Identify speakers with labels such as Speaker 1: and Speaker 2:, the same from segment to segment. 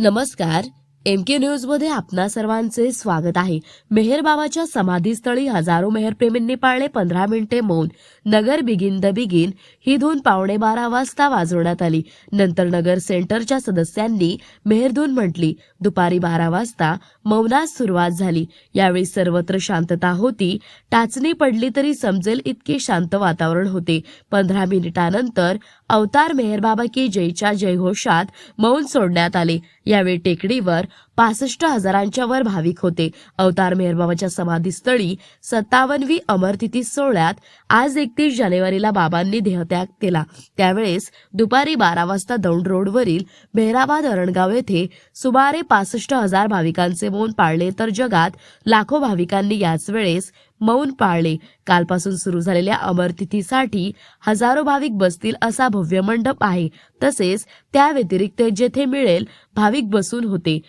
Speaker 1: नमस्कार एम के न्यूजमध्ये आपणा सर्वांचे स्वागत आहे. मेहरबाबाच्या समाधीस्थळी हजारो मेहरप्रेमींनी पाळले पंधरा मिनिटे मौन. नगर बिगिन द बिगिन ही धून पावणे बारा वाजता वाजवण्यात आली. नंतर नगर सेंटरच्या सदस्यांनी मेहरधून म्हटली. दुपारी बारा वाजता मौनास सुरुवात झाली. यावेळी सर्वत्र शांतता होती. टाचणी पडली तरी समजेल इतके शांत वातावरण होते. पंधरा मिनिटानंतर अवतार मेहरबाबा की जयच्या जयघोषात मौन सोडण्यात आले. यावेळी टेकडीवर पासष्ट हजारांच्या वर भाविक होते. अवतार मेहरबाबाच्या समाधीस्थळी सत्तावनवी अमरतिथी सोहळ्यात आज एकतीस जानेवारीला बाबांनी देहत्याग केला. त्यावेळेस दुपारी बारा वाजता दौंड रोडवरील मेहराबाद अरणगाव येथे सुमारे पासष्ट हजार भाविकांचे मौन पाळले तर जगात लाखो भाविकांनी याच वेळेस मौन पाळले. कालपासून सुरू झालेल्या अमरतिथीसाठी हजारो भाविक बसतील असा भव्य मंडप आहे. तसेच त्या व्यतिरिक्त जेथे मिळेल भाविक बसून होते.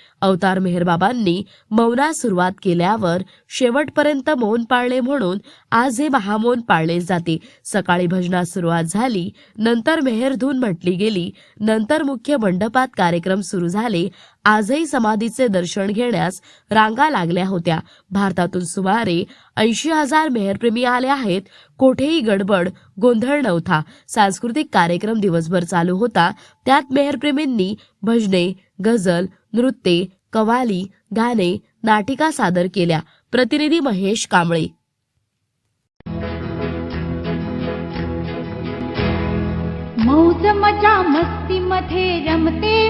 Speaker 1: अवतार मेहरबाबांनी मौनास सुरुवात केल्यावर शेवटपर्यंत मौन पाळले म्हणून आज हे महामौन पाळले जाते. सकाळी भजनास सुरुवात झाली नंतर मेहरधून म्हटली गेली नंतर मुख्य मंडपात कार्यक्रम सुरू झाले आजही समाधीचे दर्शन घेण्यास रांगा लागल्या होत्या. भारतातून सुमारे ऐंशी हजार मेहरप्रेमी आले आहेत. कोठेही गडबड गोंधळ नव्हता. सांस्कृतिक कार्यक्रम दिवसभर चालू होता. त्यात मेहरप्रेमींनी भजने गझल नृत्ये कवाली गाणे नाटिका सादर केल्या. प्रतिनिधी महेश कांबळे.
Speaker 2: मौज मजा मस्ती मध्ये रमते